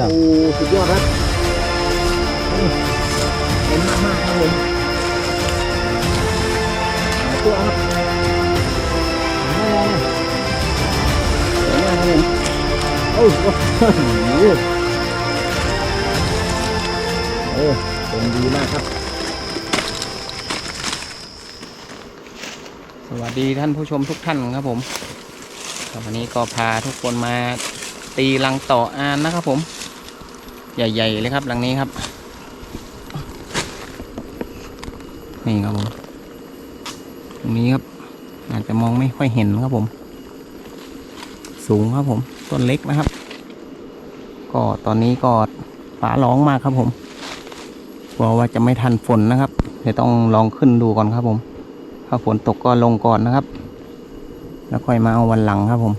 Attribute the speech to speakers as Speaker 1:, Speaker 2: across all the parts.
Speaker 1: อะ
Speaker 2: โอ้สุดยอดครับเต็มมากมากๆครับผมหาตัวครับหาอะไรเนี่ยสวยมากครับผมโอ้โหโอ้เป็นดีมากครับ
Speaker 1: สวัสดีท่านผู้ชมทุกท่านครับผมครับวันนี้ก็พาทุกคนมาตีลังต่ออานนะครับผม ใหญ่ ๆ เลยครับหลังนี้ครับ นี่ครับผมตรงนี้ครับ อาจจะมองไม่ค่อยเห็นครับผม สูงครับผม ต้นเล็กนะครับ ก็ตอนนี้ก็ฟ้าร้องมากครับผมกลัวว่าจะไม่ทันฝนนะครับเดี๋ยวต้องลองขึ้นดูก่อนครับผม ถ้าฝนตกก็ลงก่อนนะครับ แล้วค่อยมาเอาวันหลังครับผม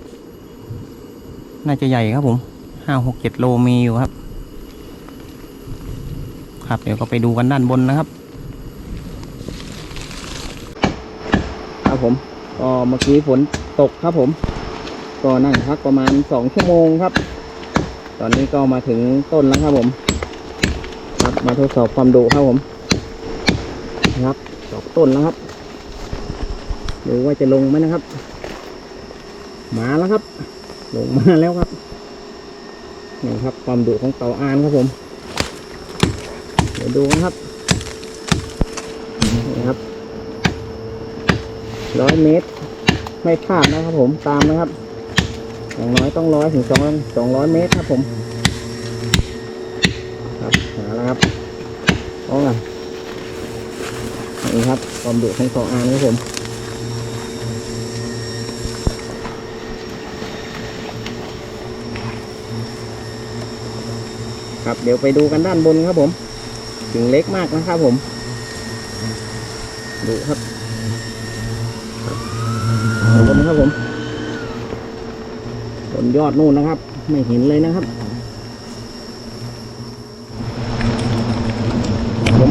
Speaker 1: น่าจะใหญ่ครับผมห้าหกเจ็ดโลมีอยู่ครับ ครับ เดี๋ยวก็ไปดูกันด้านบนนะครับ
Speaker 2: ครับผมก็เมื่อกี้ฝนตกครับผม ก็นั่งพักประมาณสองชั่วโมงครับ ตอนนี้ก็มาถึงต้นแล้วครับผม ครับมาทดสอบความดุครับผมนะครับดอกต้นแล้วครับดูว่าจะลงไหมนะครับ มาแล้วครับ ลงมาแล้วครับนี่ครับ ความดุของเต่าอานครับผม ดี๋ยวดูนะครับนี่ครับร้อยเมตร ไม่พลาดนะครับผมตามนะครับอย่างน้อยต้องร้อยถึงสองสองร้อยเมตรครับผมครับหาแล้วครับเอาล่ะนี่ครับความดุของสองอานครับผมครับเดี๋ยวไปดูกันด้านบนครับผม ถึงเล็กมากนะครับผม ดูครับบนครับผมบนยอดนู่นนะครับ ไม่เห็นเลยนะครับผม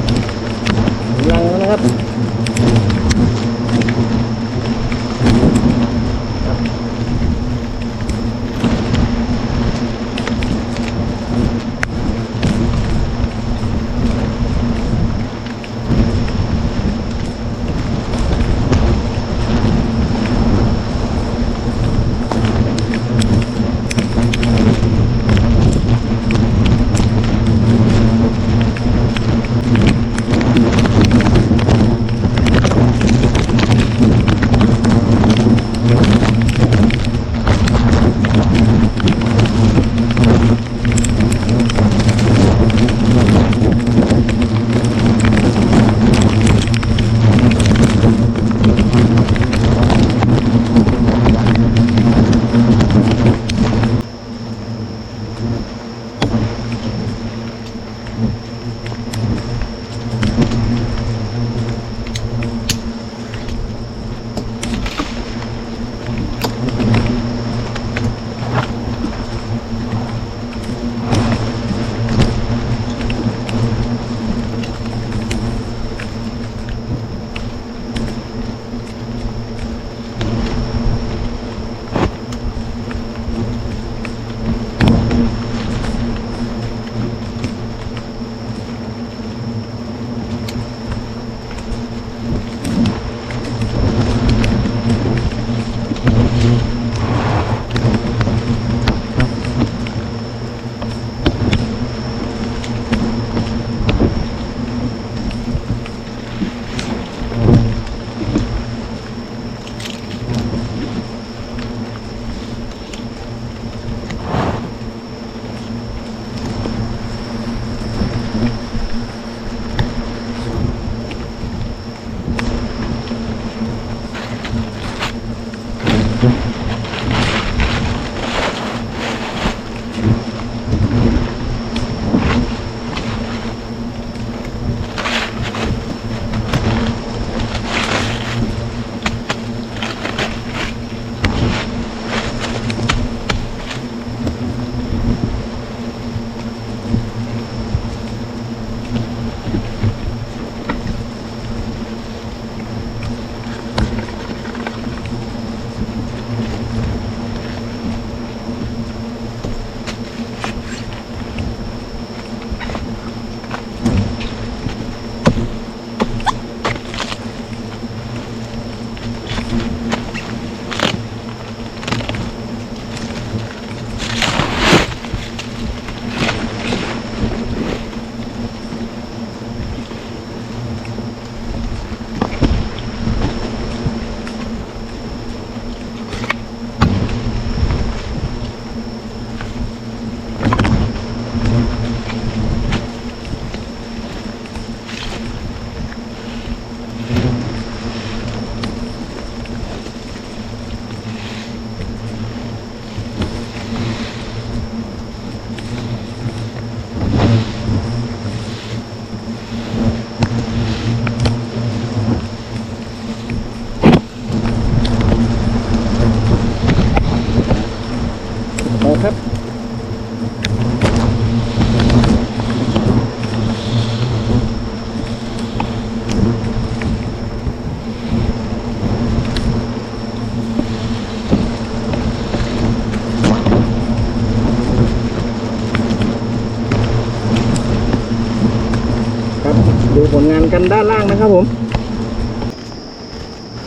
Speaker 2: กันด้านล่างนะครับผม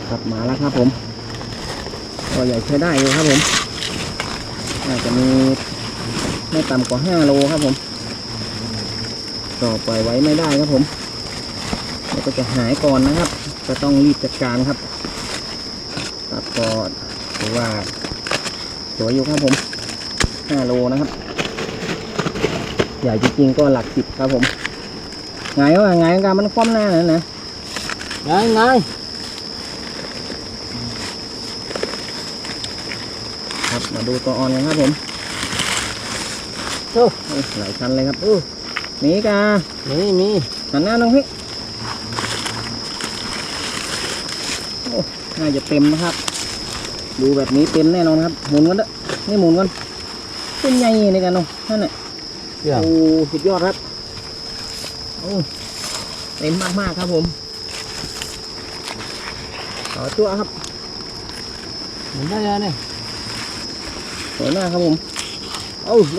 Speaker 2: กลับมาแล้วครับผมก็ใหญ่ใช้ได้อยู่ครับผมน่าจะมีไม่ต่ำกว่าห้าโลครับผมก็ปล่อยไว้ไม่ได้ครับผมแล้วก็จะหายก่อนนะครับ จะต้องรีบจัดการครับ ตัดก่อนหรือว่าสวยอยู่ครับผมห้าโลนะครับ ใหญ่จริงๆก็หลักสิบครับผม ไงวะไงกันมันคว่ำหน้าน่ะนะ
Speaker 1: ไงไง
Speaker 2: ครับมาดูตัวออนกันครับผม
Speaker 1: โอ้
Speaker 2: โอ้หลายชั้นเลยครับโอ้นี่กา
Speaker 1: มีมี
Speaker 2: หันหน้าน้องพี่โอ้น่าจะเต็มนะครับ ดูแบบนี้เต็มแน่นอนครับ หมุนกันเด้อนี่หมุนกันเป็นไงในกันเนาะนั่นแหละ
Speaker 1: เรื่อง
Speaker 2: โอ้สุดยอดครับโอ้ เต็มมากๆครับผมต่อตัวครับ
Speaker 1: มันได้ยังเนี่ย
Speaker 2: สวยมากครับผม
Speaker 1: โอ้โห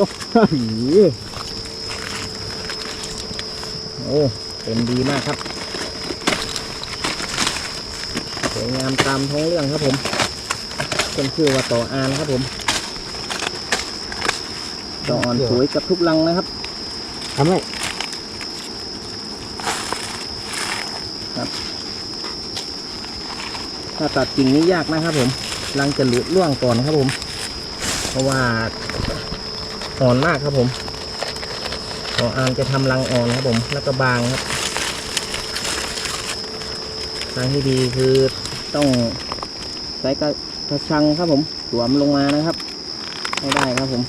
Speaker 2: โอ้เต็มดีมากครับสวยงามตามท้องเรื่องครับผมเป็นชื่อว่าต่ออานครับผมต่ออ่อนสวยกับทุกรังนะครับ
Speaker 1: ทำไม
Speaker 2: ถ้าตัดกิ่งนี้ยากนะครับผมรังจะหลุดร่วงก่อนครับผม เพราะว่าอ่อนมากครับผมต่ออานจะทำรังอ่อนครับผม แล้วก็บางครับทางที่ดีคือต้องใช้กระกระชังครับผมสวมลงมานะครับให้ได้ครับผม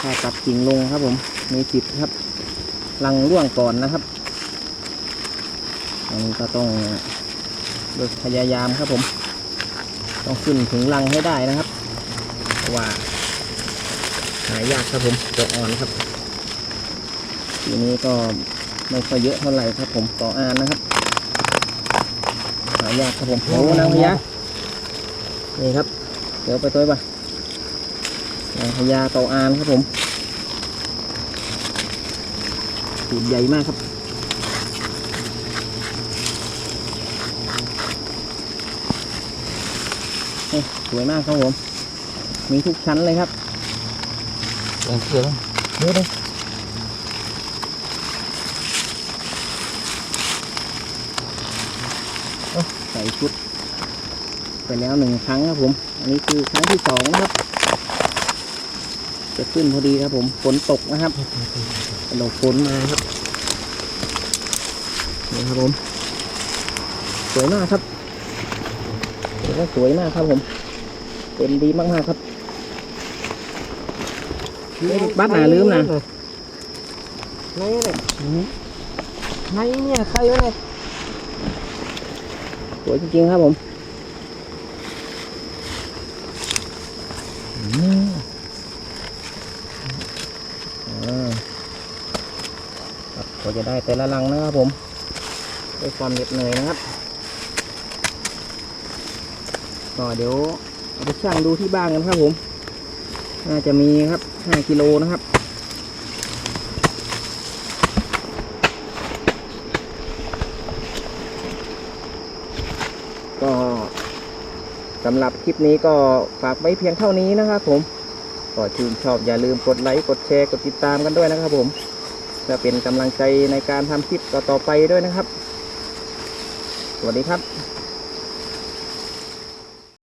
Speaker 2: ถ้าตัดกิ่งลงครับผมมีสิทธิ์ครับ รังร่วงก่อนนะครับอันนี้ก็ต้อง โดยพยายามครับผม ต้องขึ้นถึงรังให้ได้นะครับว่าหายากครับผมตัวอ่อนครับ ทีนี้ก็ไม่ค่อยเยอะเท่าไหร่ครับผมต่ออานนะครับ หายากครับผมโอ้นางพญานี่ครับ เดี๋ยวไปตัวไปนางพญาต่ออานครับผมสูตรใหญ่มากครับ โอ้ส วยมากครับผม มีทุกชั้นเลยครับ
Speaker 1: เรื่องเชื่อ
Speaker 2: เยอะเลยโอ้ใส่ชุด ไปแล้วหนึ่งครั้งครับผม อันนี้คือครั้งที่สองนะครับ จะขึ้นพอดีครับผม ฝนตกนะครับกระโดดฝนมาครับนี่ครับผม สวยมากครับถือว่าสวยมากครับผม เป็นดีมากๆครับ bắt là lướm nè
Speaker 1: ไหนเนี่ยไหนเนี่ยใครวะเนี่ย
Speaker 2: สวยจริงๆครับผมอ่าครับก็จะได้แต่ละลังนะครับผมด้วยความเหน็ดเหนื่อยนะครับก็เดี๋ยวเอา ไปชั่งดูที่บ้านกันครับผม น่าจะมีครับ5กิโลนะครับก็สำหรับคลิปนี้ก็ฝากไว้เพียงเท่านี้นะครับผมก็ชื่นชอบอย่าลืมกดไลค์ กดแชร์ กดติดตามกันด้วยนะครับผมจะเป็นกำลังใจในการทำคลิปต่อๆไปด้วยนะครับ สวัสดีครับ